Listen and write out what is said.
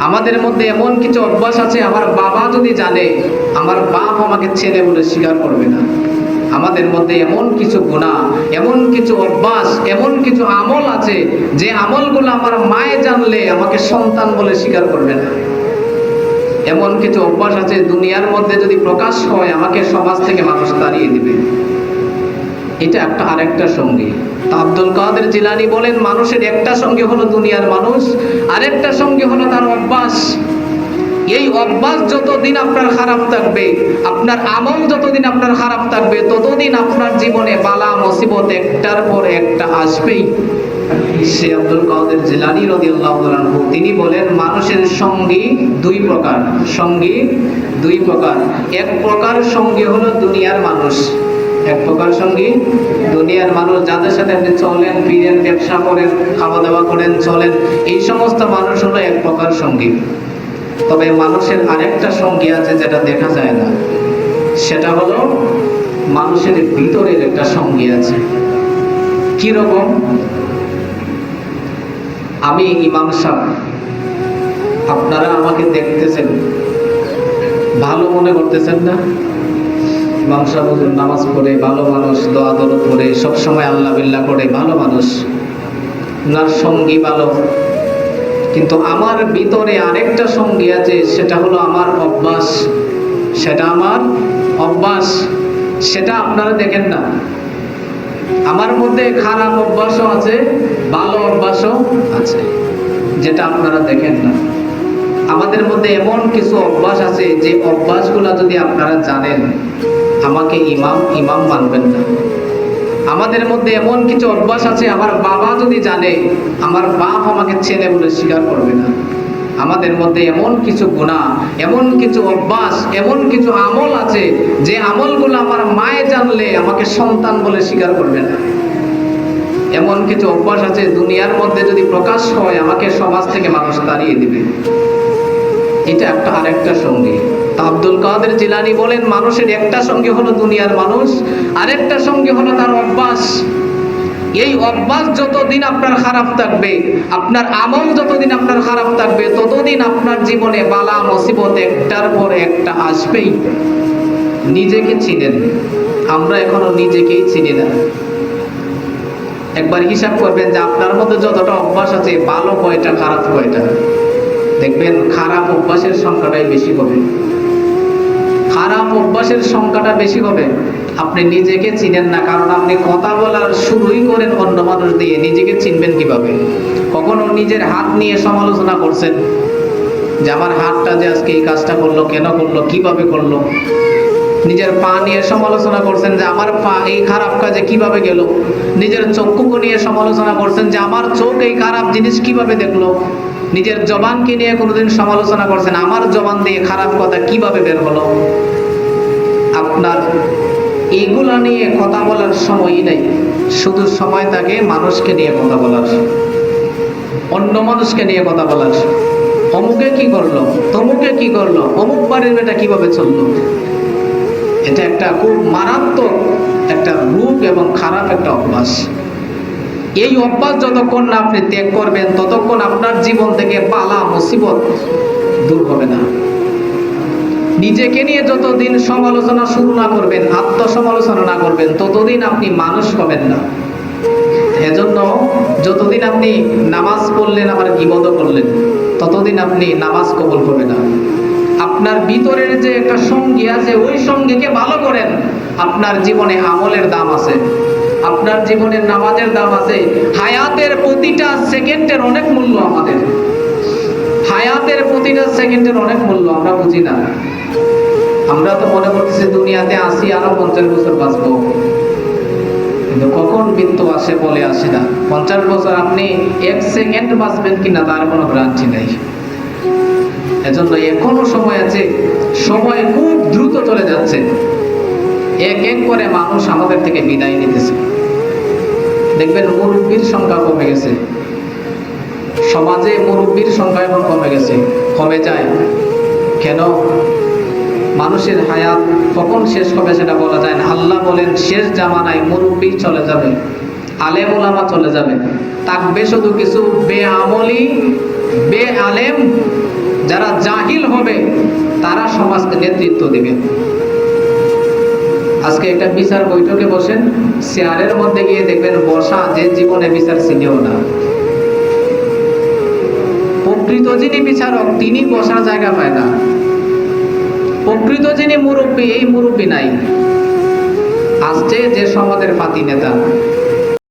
আমাদের মধ্যে এমন কিছু অভ্যাস আছে, আমার বাবা যদি জানে, আমার বাপ আমাকে ছেলে বলে স্বীকার করবে না। আমাদের মধ্যে এমন কিছু গুণা, এমন কিছু অভ্যাস, এমন কিছু আমল আছে, যে আমলগুলো আমার মায়ে জানলে আমাকে সন্তান বলে স্বীকার করবে না। এমন কিছু অভ্যাস আছে, দুনিয়ার মধ্যে যদি প্রকাশ হয়, আমাকে সমাজ থেকে মানুষ তাড়িয়ে দিবে। এটা একটা আরেকটা সঙ্গী। তা আব্দুল কাদের জিলানি বলেন, মানুষের একটা সঙ্গী হলো দুনিয়ার মানুষ, আরেকটা সঙ্গী হলো তার অভ্যাস। এই অভ্যাস যতদিন আপনার খারাপ থাকবে, আপনার আমল যতদিন আপনার খারাপ থাকবে, ততদিন আপনার জীবনে বালা মুসিবত একটার পর একটা আসবেই। সে আব্দুল কাদের জিলানি রাদিয়াল্লাহু আনহু, তিনি বলেন, মানুষের সঙ্গী দুই প্রকার। সঙ্গী দুই প্রকার। এক প্রকার সঙ্গী হলো দুনিয়ার মানুষ। এক প্রকার সঙ্গী। দুনিয়ার মানুষ যাদের সাথে আপনি চলেন ফিরেন ব্যবসা করেন খাওয়া দাওয়া করেন, চলেন, এই সমস্ত মানুষ হলো এক প্রকার সঙ্গী। তবে মানুষের আরেকটা সঙ্গী আছে যেটা দেখা যায় না। সেটা হলো মানুষের ভিতরের একটা সঙ্গী আছে। কি রকম? আমি ইমাম সাহেব, আপনারা আমাকে দেখতেছেন। ভালো মনে করতেছেন না? ইমাম সাহেব নামাজ পড়ে ভালো মানুষ, দোয়া দরদ করে সবসময় আল্লাহ বিল্লাহ করে, ভালো মানুষ। ওনার সঙ্গী ভালো। কিন্তু আমার ভিতরে আরেকটা সঙ্গী আছে, সেটা হলো আমার অভ্যাস। সেটা আমার অভ্যাস। সেটা আপনারা দেখেন না। আমার মধ্যে খারাপ অভ্যাসও আছে, ভালো অভ্যাসও আছে, যেটা আপনারা দেখেন না। আমাদের মধ্যে এমন কিছু অভ্যাস আছে, যে অভ্যাসগুলো যদি আপনারা জানেন আমাকে ইমাম ইমাম মানবেন না। আমাদের মধ্যে এমন কিছু অভ্যাস আছে, আমার বাবা যদি জানে, আমার বাপ আমাকে ছেলে বলে স্বীকার করবে না। আমাদের মধ্যে এমন কিছু গুণা, এমন কিছু অভ্যাস, এমন কিছু আমল আছে, যে আমলগুলো আমার মায়ে জানলে আমাকে সন্তান বলে স্বীকার করবে না। এমন কিছু অভ্যাস আছে, দুনিয়ার মধ্যে যদি প্রকাশ হয়, আমাকে সমাজ থেকে মানুষ তাড়িয়ে দিবে। এটা একটা আরেকটা সঙ্গী। আব্দুল কাদের জিলানি বলেন, মানুষের একটা সঙ্গী হলো দুনিয়ার মানুষ, আরেকটা সঙ্গী হলো তার অভ্যাস। এই অভ্যাস যতদিন আপনার খারাপ থাকবে, আপনার আমল যতদিন আপনার খারাপ থাকবে, ততদিন আপনার জীবনে বালা মুসিবত একটার পর একটা আসবেই। নিজেকে চিনেন। আমরা এখনও নিজেকেই চিনি না। একবার হিসাব করবেন যে আপনার মধ্যে যতটা অভ্যাস আছে, ভালো কয়টা, খারাপ কয়টা? দেখবেন খারাপ অভ্যাসের সংখ্যাটাই বেশি হবে। খারাপ অভ্যাসের সংখ্যাটা বেশি হবে। আপনি নিজেকে চিনেন না, কারণ আপনি কথা বলার শুরুই করেন অন্য মানুষ দিয়ে। নিজেকে চিনবেন কীভাবে? কখনো নিজের হাত নিয়ে সমালোচনা করছেন যে, আমার হাতটা যে আজকে এই কাজটা করল, কেন করল, কীভাবে করল? নিজের পা নিয়ে সমালোচনা করছেন যে, আমার পা এই খারাপ কাজে কীভাবে গেল? নিজের চক্ষুকে নিয়ে সমালোচনা করছেন যে, আমার চোখ এই খারাপ জিনিস কীভাবে দেখল? নিজের জবানকে নিয়ে কোনোদিন সমালোচনা করছেন। আমার জবান দিয়ে খারাপ কথা কীভাবে বের হলো? আপনার এগুলা নিয়ে কথা বলার সময়ই নেই। শুধু সময় থাকে মানুষকে নিয়ে কথা বলার। অন্য মানুষকে নিয়ে কথা বলার। অমুকে কি করল? তমুকে কি করল? অমুক বাড়ির মেয়েটা কীভাবে চলল? এটা একটা খুব মারাত্মক একটা রূপ এবং খারাপ একটা অভ্যাস। এই অভ্যাস যতক্ষণ না আপনি ত্যাগ করবেন, ততক্ষণ আপনার জীবন থেকে পালা মুসিবত দূর হবে না। নিজেকে নিয়ে যতদিন সমালোচনা শুরু না করবেন, আত্মসমালোচনা না করবেন, ততদিন আপনি মানুষ হবেন না। এজন্য যতদিন আপনি নামাজ পড়লেন, আবার গিবদ করলেন, ততদিন আপনি নামাজ কবল হবে না। আপনার ভিতরের যে একটা সঙ্গী আছে, ওই সঙ্গীকে ভালো করেন। আপনার জীবনে আমলের দাম আছে। আপনার জীবনের নামাজের দাম আছে। হায়াতের প্রতিটা সেকেন্ডের অনেক মূল্য আমাদের। হায়াতের প্রতিটা সেকেন্ডের অনেক মূল্য, আমরা বুঝি না। আমরা তো মনে করতেছি দুনিয়াতে আসি আরও পঞ্চাশ বছর বাঁচবো। কিন্তু কখন মৃত্যু আসে বলে আসে না। পঞ্চাশ বছর আপনি এক সেকেন্ড বাঁচবেন কিনা তার কোনো গ্রান্টি নাই। এজন্য এখনও সময় আছে। সময় খুব দ্রুত চলে যাচ্ছে। এক এক করে মানুষ আমাদের থেকে বিদায় নিতেছে। দেখবেন মুরব্বীর সংখ্যা কমে গেছে। সমাজে মুরব্বীর সংখ্যা এখন কমে গেছে। কমে যায়। কেন? মানুষের হায়াত কখন শেষ হবে সেটা বলা যায় না। আল্লাহ বলেন, শেষ জামানায় মুরব্বী চলে যাবে। আলেম ওলামা চলে যাবে। থাকবে শুধু কিছু বে আমলি বে আলেম যারা জাহিল হবে, তারা সমাজকে নেতৃত্ব দিবে। আজকে একটা বিচার বৈঠকে বসেন, চেয়ারের মধ্যে গিয়ে দেখবেন বসা যে জীবনে বিচার চিনেও না। প্রকৃত যিনি বিচারক, তিনি বসার জায়গা পায় না। প্রকৃত যিনি মুরব্বী, এই মুরব্বী নাই। আসছে যে সমাজের পাতি নেতা।